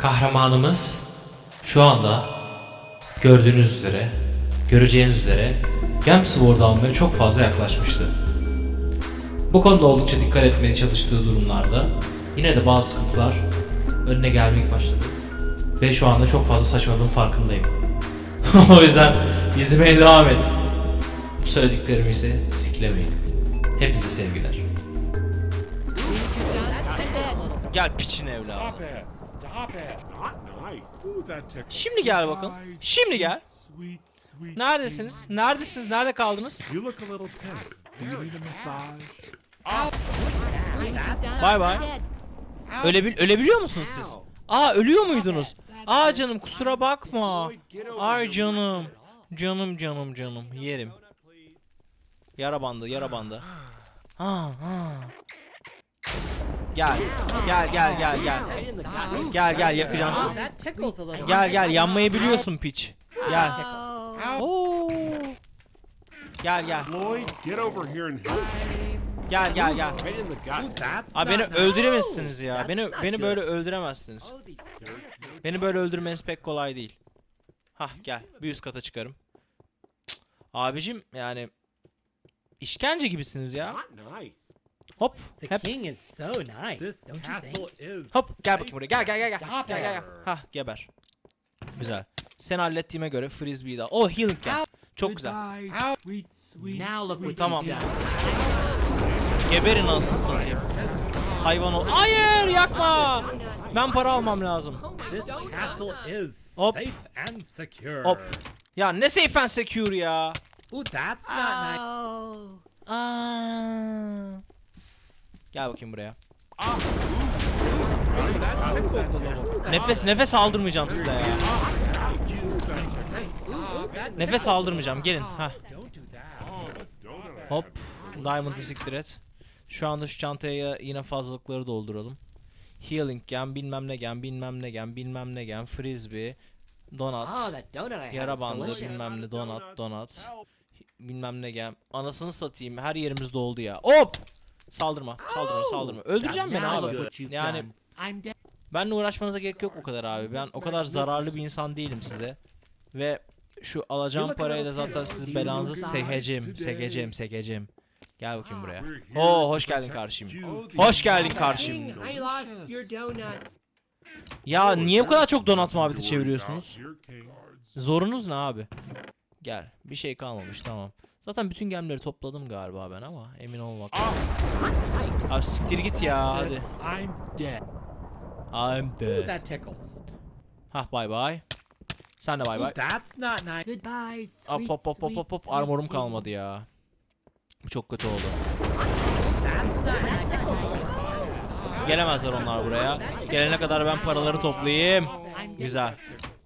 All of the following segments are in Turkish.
Kahramanımız şu anda gördüğünüz üzere, göreceğiniz üzere Gemsword almaya çok fazla yaklaşmıştı. Bu konuda oldukça dikkat etmeye çalıştığı durumlarda yine de bazı sıkıntılar önüne gelmeye başladı. Ve şu anda çok fazla saçmaladığım farkındayım. o yüzden izlemeye devam edin. Bu söylediklerimi ise siklemeyin. Hepinize sevgiler. Gel piçin evladı. Şimdi gel bakın. Şimdi gel. Neredesiniz? Neredesiniz? Nerede kaldınız? Bay bay. Ölebil ölebiliyor musunuz siz? Aa ölüyor muydunuz? Aa canım kusura bakma. Ay canım. Canım canım canım yerim. Yara bandı yara bandı. Ha ha. Gel. Gel gel gel gel. Gel gel yakacağım seni. That tickles a little. Gel gel yanmayı biliyorsun piç. Gel. Oo. Gel gel. Floyd, get over here and help. Gel gel gel. Right in the gut. That's Aa beni öldüremezsiniz ya. Beni beni böyle öldüremezsiniz. Oh. Beni böyle öldürmeniz pek kolay değil. Hah gel bir üst kata çıkarım. Cık, Abicim yani işkence gibisiniz ya. Not nice. Hop The hep king is so nice. This don't you think? hop gel bakayım buraya. Gel gel gel gel. Stop Gel gel gel. Hah geber. Güzel. Sen hallettiğime göre frisbee daha. Oh healing gel. Çok güzel. Sweet, sweet. Now look what Tamam. Geberin anasını satayım. Hayvan ol. Hayır yakma. Ben para almam lazım. This castle is Hop. safe and secure. Hop. Ya ne safe and secure ya. Ooh, that's not nice. Oh. Aa. Gel bakayım buraya. Nefes nefes aldırmayacağım size ya. Nefes aldırmayacağım. Gelin. Ha. Hop. Diamond'ı siktir et. Şu anda şu çantaya yine fazlalıkları dolduralım. Healing gem, bilmem ne gem, bilmem ne gem, bilmem ne gem, frisbee, donut, Oh, yara bandı, bilmem ne donut, donut, bilmem ne gem. Anasını satayım. Her yerimiz doldu ya. Hop! Saldırma, saldırma, saldırma. Öldüreceğim beni abi. Yani benle uğraşmanıza gerek yok o kadar abi. Ben o kadar zararlı bir insan değilim size. Ve şu alacağım parayla zaten sizin belanızı sekeceğim, sekeceğim, sekeceğim. Gel bakayım buraya. Oo hoş geldin karşım. Hoş geldin karşım. Ya niye bu kadar çok donat muhabbeti çeviriyorsunuz? Zorunuz ne abi? Gel. Bir şey kalmamış tamam. Zaten bütün gemleri topladım galiba ben ama emin olmak. Abi siktir git ya hadi. I'm dead. I'm Ooh, dead. that tickles. Hah bay bay. Sen de Ooh, bay. that's not nice. Goodbye, sweet, hop hop hop hop hop armorum kalmadı ya. Bu çok kötü oldu. Gelemezler onlar buraya. Gelene kadar ben paraları toplayayım. Güzel.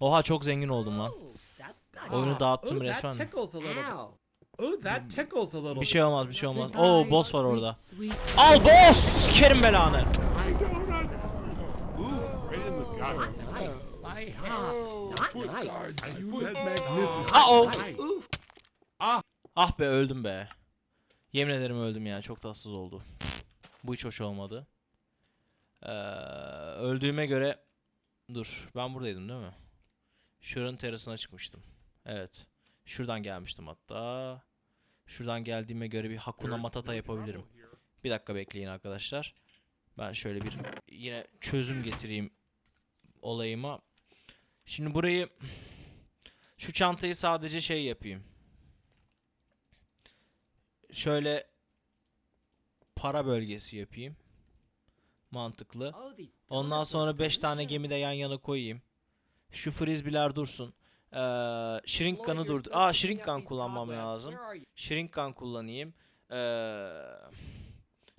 Oha çok zengin oldum lan. Oyunu dağıttım Ooh, resmen. That tickles a little. Ow. Ooh, that tickles a little. Bir şey olmaz bir şey olmaz. Oo boss var orada. Al boss! Sikerim belanı. Magnificent. Ah. Ah be öldüm be. Yemin ederim öldüm ya. Çok tatsız oldu. Bu hiç hoş olmadı. Ee, öldüğüme göre dur. Ben buradaydım değil mi? Şuranın terasına çıkmıştım. Evet. Şuradan gelmiştim hatta. Şuradan geldiğime göre bir Hakuna Matata yapabilirim. Bir dakika bekleyin arkadaşlar. Ben şöyle bir yine çözüm getireyim olayıma. Şimdi burayı şu çantayı sadece şey yapayım. Şöyle para bölgesi yapayım. Mantıklı. Oh, Ondan sonra are 5 tane gemi de yan yana koyayım. Şu frisbee'ler dursun. Ee, shrink Floyd, gun'ı you're durdur. Aa to shrink pick gun up these kullanmam lazım. Shrink gun kullanayım. Ee,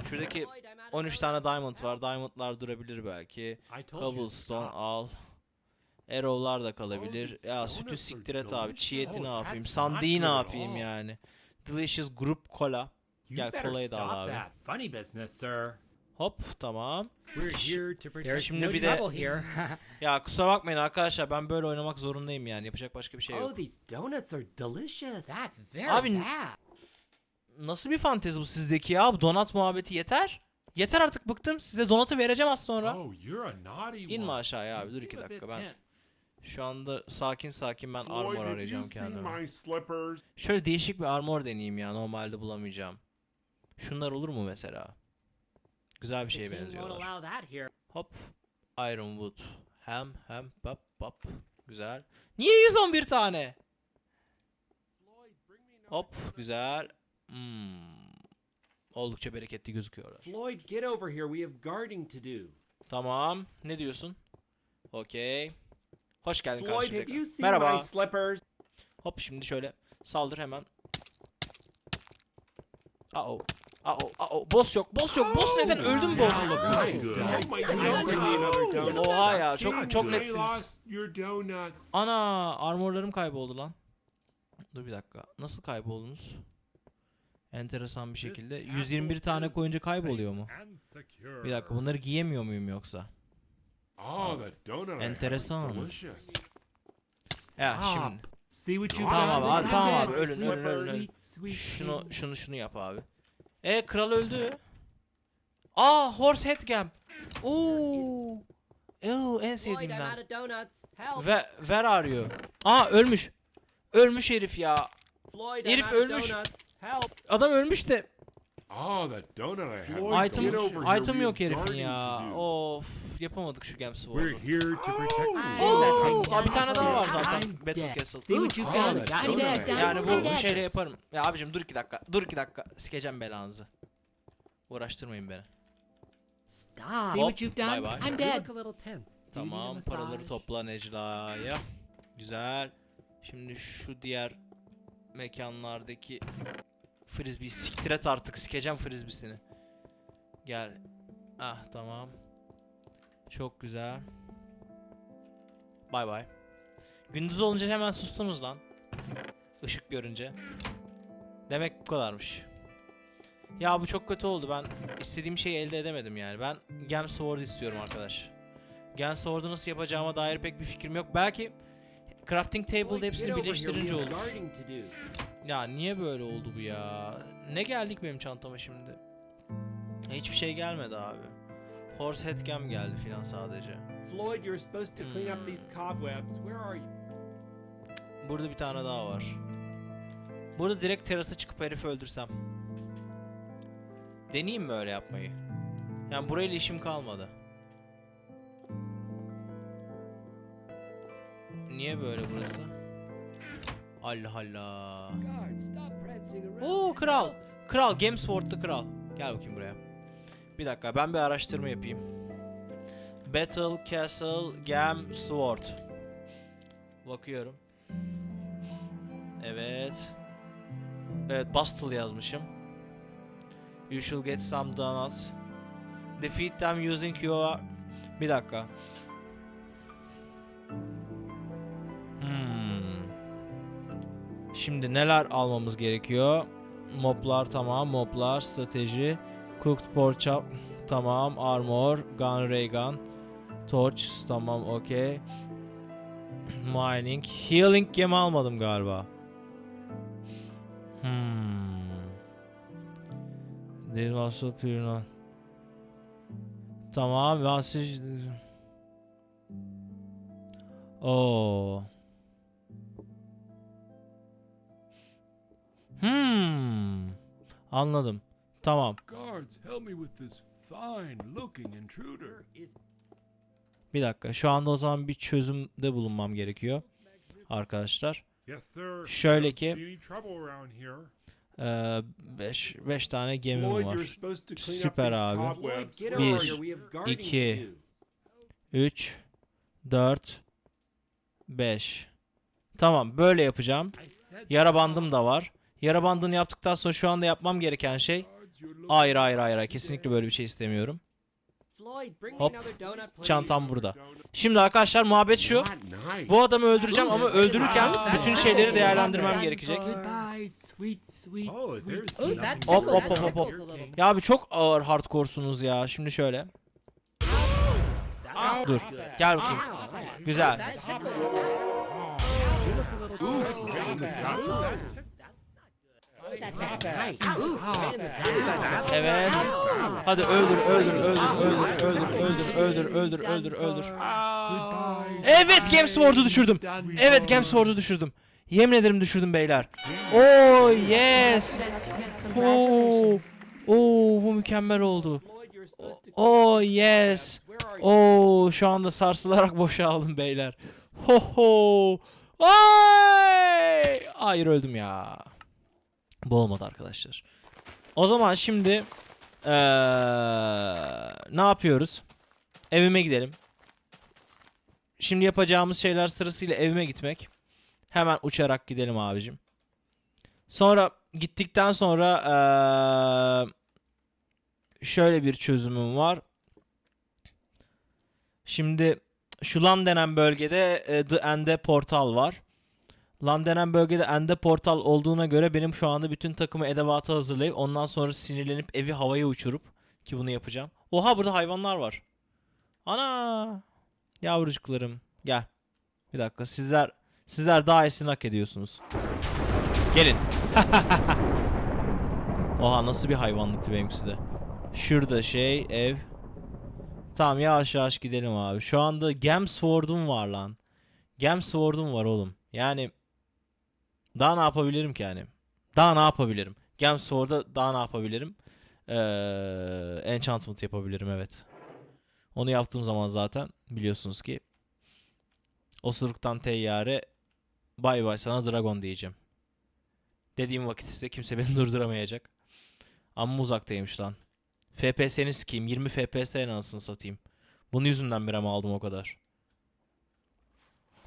şuradaki Floyd, I'm out of 13 tane diamond var. Diamondlar durabilir belki. Cobblestone al. Arrow'lar da kalabilir. Ya sütü siktir et abi. Çiğ eti ne delicious. yapayım? Sandiği ne yapayım yani? Delicious Group Cola. Gel kolayı da al abi. Hop tamam. There's Şimdi bir de-. Ya kusura bakmayın arkadaşlar ben böyle oynamak zorundayım yani. Yapacak başka bir şey yok. oh, these donuts are delicious. That's very Abi- bad. Nasıl bir fantezi bu sizdeki ya? Bu donat muhabbeti yeter. Yeter artık bıktım. Size donatı vereceğim az sonra. Oh, you're a naughty İnme aşağıya abi dur iki dakika ben. Şu anda sakin sakin ben armor arayacağım kendime. Şöyle değişik bir armor deneyeyim ya normalde bulamayacağım. Şunlar olur mu mesela? Güzel bir şeye benziyorlar. Hop. Iron Wood. Hem hem pop pop. Güzel. Niye 111 tane? Hop güzel. Hmm. Oldukça bereketli gözüküyorlar. Floyd, get over here. We have guarding to do. Tamam. Ne diyorsun? Okey. Hoş geldin Floyd, kardeşim have tekrar. you seen Merhaba. my slippers? Hop şimdi şöyle saldır hemen. Aa Aa aa boss yok. Boss yok. Boss neden öldüm boss? Very good. Oh my God, bring me another donut. Oha ya çok çok netsiniz. Ana armorlarım kayboldu lan. Dur bir dakika. Nasıl kayboldunuz? Enteresan bir şekilde. 121 tane koyunca kayboluyor mu? Bir dakika bunları giyemiyor muyum yoksa? Oh, Enteresan. Ya şimdi. Tamam abi tamam abi ölün ölün ölün. Şunu şunu şunu yap abi. E kral öldü. Aa horse headgam. Oo. Ew, en sevdiğim I'm ben. Ve ver arıyor. Aa ölmüş. Ölmüş herif ya. Herif ölmüş. Adam ölmüş de Oh, that donut I had Floyd, item get delicious. over here, item we yok have herifin ya. to do. Of yapamadık şu Gem Sword'u. We're here to protect Oh, you. Oo, aa, bir tane daha var I'm zaten. dead. Battle Castle. See what you've Oh, done. that I'm donut I dead. had Yani bu, bu şeyle yaparım. Ya abicim dur iki dakika. Dur iki dakika. Sikeceğim belanızı. Uğraştırmayın beni. Stop. See what you've done. bye bye. I'm You dead. look a little tense. Do you need a Tamam paraları massage? topla Necla'ya. Güzel. Şimdi şu diğer mekanlardaki frisbee siktir et artık sikeceğim frisbeesini. Gel. Ah tamam. Çok güzel. Bay bay. Gündüz olunca hemen sustunuz lan. Işık görünce. Demek bu kadarmış. Ya bu çok kötü oldu. Ben istediğim şeyi elde edemedim yani. Ben Gem Sword istiyorum arkadaş. Gem Sword'u nasıl yapacağıma dair pek bir fikrim yok. Belki crafting table'da hepsini birleştirince olur. Ya niye böyle oldu bu ya? Ne geldik benim çantama şimdi? Hiçbir şey gelmedi abi. Horse head gem geldi filan sadece. Floyd, you're supposed to clean up these cobwebs. Where are you? Burada bir tane daha var. Burada direkt terasa çıkıp herifi öldürsem. Deneyeyim mi öyle yapmayı? Yani burayla işim kalmadı. Niye böyle burası? Allah Allah. Oo kral. Kral Gamesword'lu kral. Gel bakayım buraya. Bir dakika ben bir araştırma yapayım. Battle Castle Gem Sword. Bakıyorum. Evet. Evet Bastle yazmışım. You should get some donuts. Defeat them using your... Bir dakika. Şimdi neler almamız gerekiyor? Moblar tamam. Moblar, strateji. Cooked pork chop tamam. Armor, gun, ray gun. Torch tamam okey. Mining. Healing gem almadım galiba. Hmm. Also pure Tamam. Vantage. Oo. Hmm. Anladım. Tamam. Bir dakika. Şu anda o zaman bir çözümde bulunmam gerekiyor. Arkadaşlar. Şöyle ki- see any trouble around here. 5 5 tane gemim var. Süper abi. cobwebs. Floyd, get Bir, over here. We have guarding iki, to do. 3 4 5 Tamam böyle yapacağım. Yara bandım da var. Yara bandını yaptıktan sonra şu anda yapmam gereken şey Hayır hayır hayır hayır. kesinlikle böyle bir şey istemiyorum. Hop. Çantam burada. Şimdi arkadaşlar muhabbet şu. Bu adamı öldüreceğim ama öldürürken bütün şeyleri değerlendirmem gerekecek. Oh, Hop, hop, hop, hop, hop. Ya abi çok ağır hardcore'sunuz ya. Şimdi şöyle. Dur. Gel bakayım. Ow. Güzel. Evet. Hadi öldür, öldür, öldür, öldür, öldür, öldür, öldür, öldür, öldür, öldür. Evet, Game Sword'u düşürdüm. Evet, Game Sword'u düşürdüm. Yemin ederim düşürdüm beyler. Oh yes. Oo. Oo, bu mükemmel oldu. Oh yes. Oo, şu anda sarsılarak boşaldım beyler. Ho ho. Ay! Hayır öldüm ya. Bu olmadı arkadaşlar. O zaman şimdi eee, ne yapıyoruz? Evime gidelim. Şimdi yapacağımız şeyler sırasıyla evime gitmek. Hemen uçarak gidelim abicim. Sonra gittikten sonra eee, şöyle bir çözümüm var. Şimdi şu LAN denen bölgede e, The End'e portal var. LAN denen bölgede End'e portal olduğuna göre benim şu anda bütün takımı edevatı hazırlayıp ondan sonra sinirlenip evi havaya uçurup ki bunu yapacağım. Oha burada hayvanlar var. Ana! Yavrucuklarım gel. Bir dakika sizler sizler daha iyisini hak ediyorsunuz. Gelin. Oha nasıl bir hayvanlıktı benimkisi de. Şurada şey ev. Tamam yavaş yavaş gidelim abi. Şu anda Gem Sword'um var lan. Gem Sword'um var oğlum. Yani daha ne yapabilirim ki yani? Daha ne yapabilirim? Gem Sword'da daha ne yapabilirim? Ee, enchantment yapabilirim evet. Onu yaptığım zaman zaten biliyorsunuz ki osuruktan teyyare bay bay sana dragon diyeceğim. Dediğim vakit ise kimse beni durduramayacak. Amma uzaktaymış lan. FPS'ni sikeyim. 20 FPS anasını satayım. Bunun yüzünden bir RAM aldım o kadar.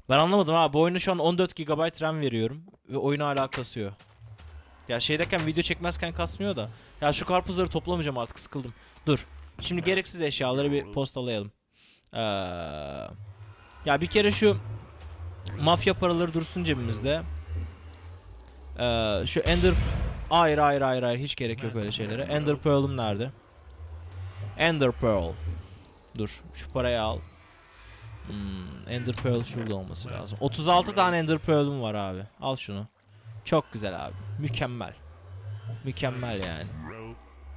Ben anlamadım ha. Bu oyunu şu an 14 GB RAM veriyorum. Ve oyunu hala kasıyor. Ya şeydeyken video çekmezken kasmıyor da. Ya şu karpuzları toplamayacağım artık sıkıldım. Dur. Şimdi gereksiz eşyaları bir postalayalım. Ee, ya bir kere şu mafya paraları dursun cebimizde. Ee, şu Ender... Hayır hayır hayır hayır hiç gerek yok öyle şeylere. Ender Pearl'üm nerede? Ender Pearl. Dur şu parayı al. Hmm, Ender Pearl şurada olması lazım. 36 tane Ender Pearl'üm var abi. Al şunu. Çok güzel abi. Mükemmel. Mükemmel yani.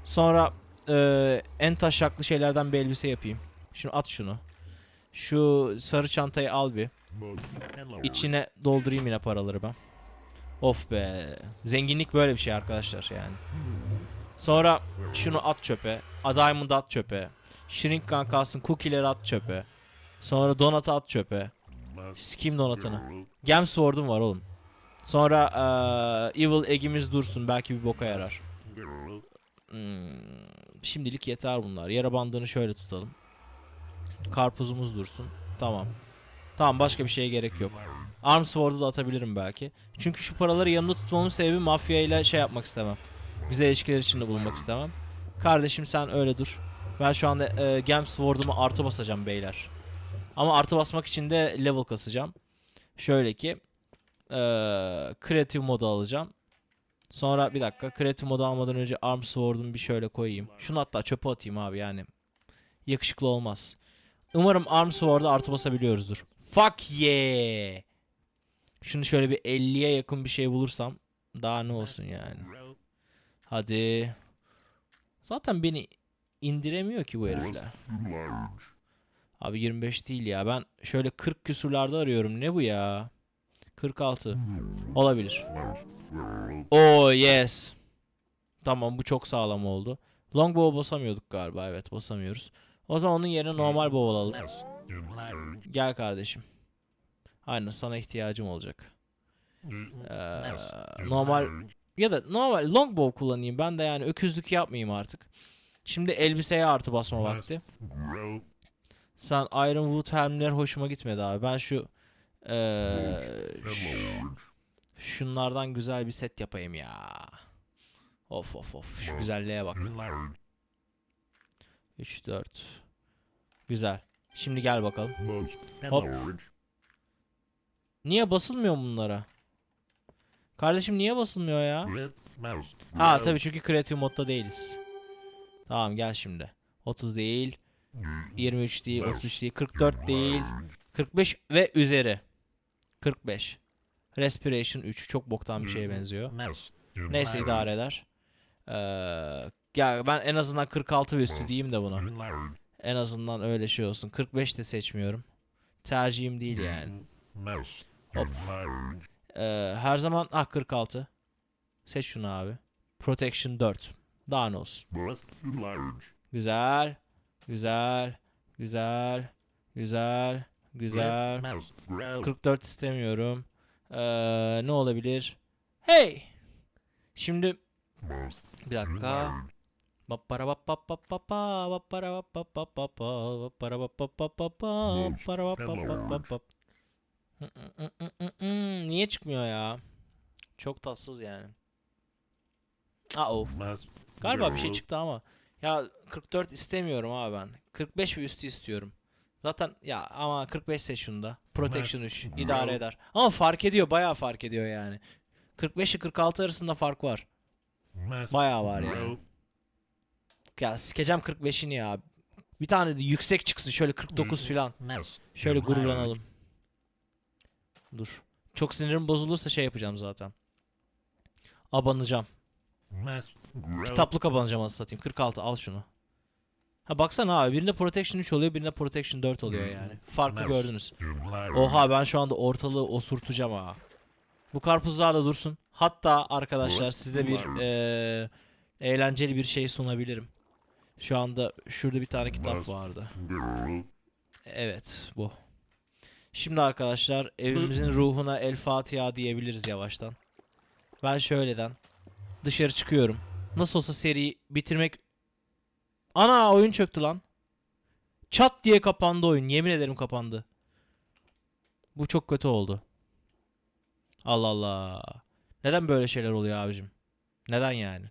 Sonra eee, en taşaklı şeylerden bir elbise yapayım. Şimdi at şunu. Şu sarı çantayı al bir. İçine doldurayım yine paraları ben. Of be. Zenginlik böyle bir şey arkadaşlar yani. Sonra şunu at çöpe. A Diamond at çöpe. Shrink Gun kalsın. Cookie'leri at çöpe. Sonra donatı at çöpe. Sikeyim donatını. Gem Sword'um var oğlum. Sonra eee, Evil Egg'imiz dursun. Belki bir boka yarar. Hmm, şimdilik yeter bunlar. Yara bandını şöyle tutalım. Karpuzumuz dursun. Tamam. Tamam başka bir şeye gerek yok. Arm Sword'u da atabilirim belki. Çünkü şu paraları yanımda tutmamın sebebi mafya ile şey yapmak istemem. Güzel ilişkiler içinde bulunmak istemem. Kardeşim sen öyle dur. Ben şu anda e, Gem Sword'umu artı basacağım beyler. Ama artı basmak için de level kasacağım. Şöyle ki e, Creative modu alacağım. Sonra bir dakika Creative modu almadan önce Arm Sword'umu bir şöyle koyayım. Şunu hatta çöpe atayım abi yani. Yakışıklı olmaz. Umarım Arm Sword'a artı basabiliyoruzdur. Fuck yeah. Şunu şöyle bir 50'ye yakın bir şey bulursam daha ne olsun yani. Hadi. Zaten beni indiremiyor ki bu herifler. Abi 25 değil ya. Ben şöyle 40 küsurlarda arıyorum. Ne bu ya? 46. Olabilir. Oh yes. Tamam bu çok sağlam oldu. Longbow basamıyorduk galiba. Evet basamıyoruz. O zaman onun yerine normal bow alalım. Gel kardeşim. Aynen sana ihtiyacım olacak. Ee, normal ya da normal longbow kullanayım. Ben de yani öküzlük yapmayayım artık. Şimdi elbiseye artı basma vakti. Sen Ironwood helmler hoşuma gitmedi abi. Ben şu eee, ş- şunlardan güzel bir set yapayım ya. Of of of. Şu güzelliğe bak. 3 4. Güzel. Şimdi gel bakalım. Hop. Niye basılmıyor bunlara? Kardeşim niye basılmıyor ya? Ha tabii çünkü kreatif modda değiliz. Tamam gel şimdi. 30 değil. 23 değil, 33 değil, 44 değil. 45 ve üzeri. 45. Respiration 3 çok boktan bir şeye benziyor. Neyse idare eder. Ee, ya ben en azından 46 ve üstü diyeyim de buna. En azından öyle şey olsun. 45 de seçmiyorum. Tercihim değil yani. Hop. Ee, her zaman ah 46. Seç şunu abi. Protection 4. Daha ne olsun. Güzel. Güzel. Güzel. Güzel. Güzel. 44 istemiyorum. Ee, ne olabilir? Hey! Şimdi bir dakika. Niye çıkmıyor ya? Çok tatsız yani. Aa o. Galiba bir şey çıktı ama. Ya 44 istemiyorum abi ben. 45 ve üstü istiyorum. Zaten ya ama 45 seç şunu da. Protection 3 idare eder. Ama fark ediyor bayağı fark ediyor yani. 45 ile 46 arasında fark var. Bayağı var yani. Ya sikeceğim 45'ini ya. Bir tane de yüksek çıksın şöyle 49 falan. Şöyle gururlanalım. Dur. Çok sinirim bozulursa şey yapacağım zaten. Abanacağım. Kitaplık abanacağım anasını satayım. 46 al şunu. Ha baksana abi birinde Protection 3 oluyor birinde Protection 4 oluyor yani. Farkı gördünüz. Oha ben şu anda ortalığı osurtacağım ha. Bu karpuzlar da dursun. Hatta arkadaşlar size bir eee, eğlenceli bir şey sunabilirim. Şu anda şurada bir tane kitap vardı. Evet bu. Şimdi arkadaşlar evimizin ruhuna El Fatiha diyebiliriz yavaştan. Ben şöyleden dışarı çıkıyorum. Nasıl olsa seriyi bitirmek... Ana oyun çöktü lan. Çat diye kapandı oyun. Yemin ederim kapandı. Bu çok kötü oldu. Allah Allah. Neden böyle şeyler oluyor abicim? Neden yani?